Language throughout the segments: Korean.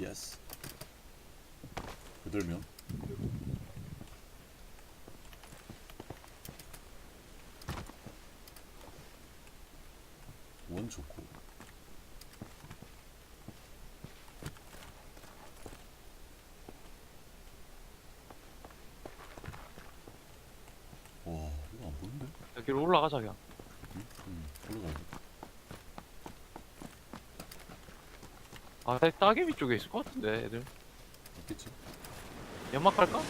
예스. 여덟 명. 원 좋고. 와 이거 안 보이는데? 여기로 올라가자 그냥 응? 응 올라가야 돼. 아 따- 따개비 쪽에 있을 것 같은데 애들 있겠지? 연막 갈까?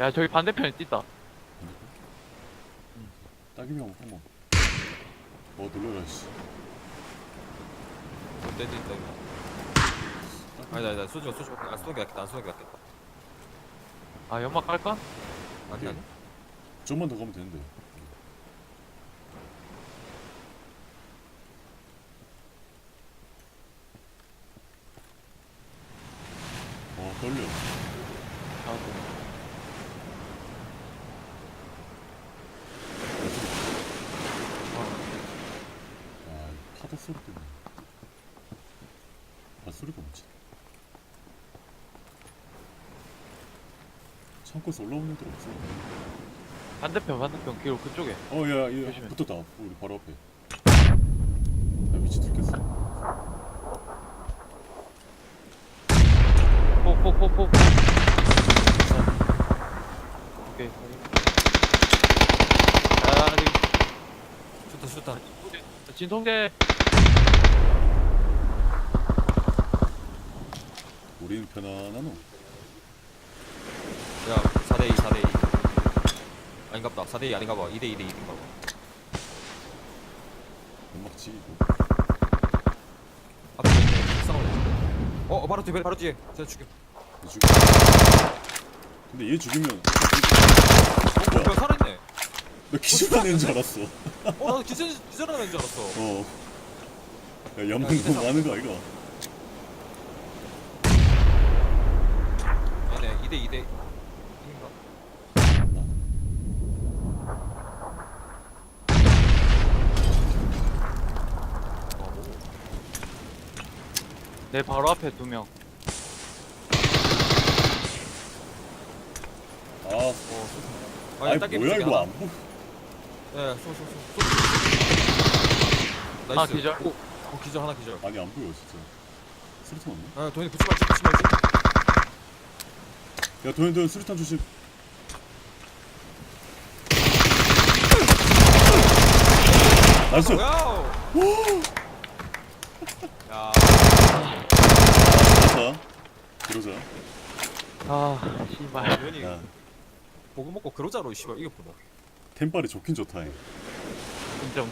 야 저기 반대편에 뛴다 딱이면 한번. 어 놀래라 씨. 떼있다 이거 아니다 아니다 쏘지 마 쏘지 마아 쏘는 게 낫겠다 안 쏘는 게 낫겠다 아 연막 갈까? 아니 아니 좀만 더 가면 되는데. 어 떨려. 아, 아 파도 소리 때문에. 아 소리가 뭐지? 창고에서 올라오는 애들 없어. 반대편 반대편 길 그쪽에 어야 얘 조심해. 붙었다. 우리 바로 앞에. 나 위치 들켰어. 오케이. 아 좋다 좋다. 저기 진통제. 우리는 편안하노. 야 4대2 4대2 아닌갑다. 4대2 아닌가봐. 2대2 대 2인가봐. 연막 치고. 앞에 있네. 싸우네. 어 어, 바로 뒤에 바로 뒤에. 제가 죽여. 얘 죽여. 근데 얘 죽이면 어 뭐야 살아있네 나 기절하는 줄 알았어. 어 나도 기절, 기절하는 줄 알았어 어. 야, 야, 이제 너무 많은 거 아이가? 아니네 2대 2대 인가 내 바로 앞에 두 명 아, 어 쏘. 아니 딸기 뭐야 이거. 안 보. 예, 쏘, 쏘, 쏘. 쏘. 하나 나이스. 기절. 오, 어, 기절 하나 기절. 아니 안 보여 진짜. 수류탄 없네. 아, 도현이 붙지 말지, 붙지 말지. 야 도현 도현 수류탄 조심. 나이스. 와우. 야, 됐다. 그러자. 아 씨발 도현이 야 보고 먹고 그러자로 씨발 이겼구나. 템빨이 좋긴 좋다. 잉. 인정